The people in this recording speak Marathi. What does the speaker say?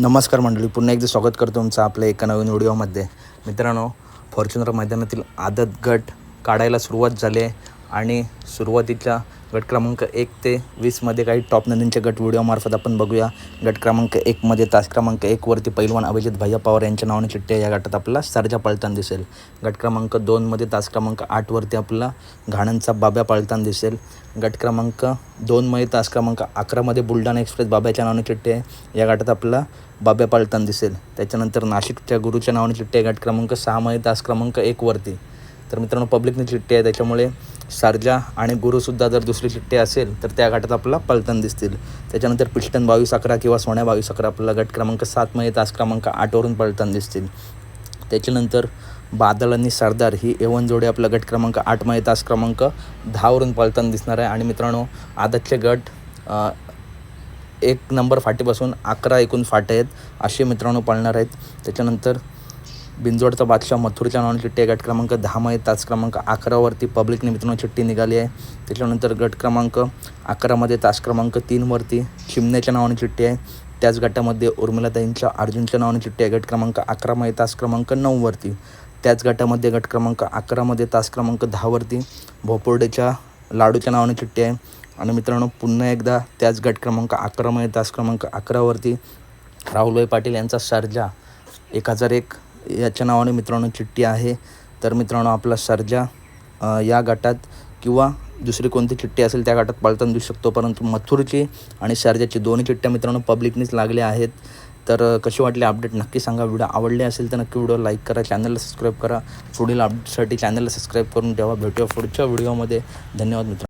नमस्कार मंडळी पुन्हा एकदा स्वागत करतो तुमचं आपल्या एका नवीन व्हिडिओमध्ये. मित्रांनो फॉर्च्युनर मैदानातील आदत गट काढायला सुरुवात झाली आहे आणि सुरुवातीच्या गट क्रमांक एक ते वीसमध्ये काही टॉप नदींच्या गट व्हिडिओमार्फत आपण बघूया. गट क्रमांक एकमध्ये तास क्रमांक एकवरती पैलवान अभिजित भैया पवार यांच्या नावाने चिठ्ठी या गटात आपल्याला सर्जा पाळताना दिसेल. गट क्रमांक दोनमध्ये तास क्रमांक आठवरती आपल्याला घाणंचा बाब्या पाळताना दिसेल. गट क्रमांक दोनमध्ये तास क्रमांक अकरामध्ये बुलढाणा एक्सप्रेस बाब्याच्या नावाने चिठ्ठी आहे. या गटात आपल्याला बाब्या पाळताना दिसेल. त्याच्यानंतर नाशिकच्या गुरुच्या नावाने चिठ्ठी आहे गट क्रमांक सहामध्ये तास क्रमांक एकवरती तर मित्रांनो पब्लिकने चिठ्ठी आहे त्याच्यामुळे सारजा आणि गुरुसुद्धा जर दुसरी चिठ्ठी असेल तर त्या गटात आपल्याला पलटण दिसतील. त्याच्यानंतर पिष्टन बावीस अकरा किंवा सोन्या बावीस अकरा आपल्याला गट क्रमांक सातमध्ये तास क्रमांक आठवरून पलटण दिसतील. त्याच्यानंतर बादल आणि सरदार ही एवन जोडी आपला गट क्रमांक आठमध्ये तास क्रमांक दहावरून पलताना दिसणार आहे. आणि मित्रांनो आदतचे गट एक नंबर फाटीपासून अकरा एकूण फाटे आहेत असे मित्रांनो पळणार आहेत. त्याच्यानंतर बिंजोडचा बादशाह मथुरच्या नावाने चिठ्ठी आहे गट क्रमांक दहामध्ये तास क्रमांक अकरावरती पब्लिकने मित्रांनो चिठ्ठी निघाली आहे. त्याच्यानंतर गट क्रमांक अकरामध्ये तास क्रमांक तीनवरती चिमण्याच्या नावाने चिठ्ठी आहे. त्याच गटामध्ये उर्मिलाताईंच्या अर्जुनच्या नावाने चिठ्ठी आहे. गट क्रमांक अकरामध्ये तास क्रमांक नऊवरती त्याच गटामध्ये गट क्रमांक अकरामध्ये तास क्रमांक दहावरती भोपोर्डेच्या लाडूच्या नावाने चिठ्ठी आहे. आणि मित्रांनो पुन्हा एकदा त्याच गट क्रमांक अकरामध्ये तास क्रमांक अकरावरती राहुलभाई पाटील यांचा सर्जा एक हजार एक याच्या नावाने मित्रांनो चिठ्ठी आहे. तर मित्रांनो आपला सर्जा या गटात किंवा दुसरी कोणती चिठ्ठी असेल त्या गटात पाळताना देऊ शकतो. परंतु मथुरची आणि सर्जाची दोन्ही चिठ्ठ्या मित्रांनो पब्लिकनीच लागल्या आहेत. तर कशी वाटली अपडेट नक्की सांगा. व्हिडिओ आवडले असेल तर नक्की व्हिडिओ लाईक करा. चॅनलला सबस्क्राईब करा. पुढील अपडेटसाठी चॅनलला सबस्क्राईब करून ठेवा. भेटूया पुढच्या व्हिडिओमध्ये. धन्यवाद मित्रांनो.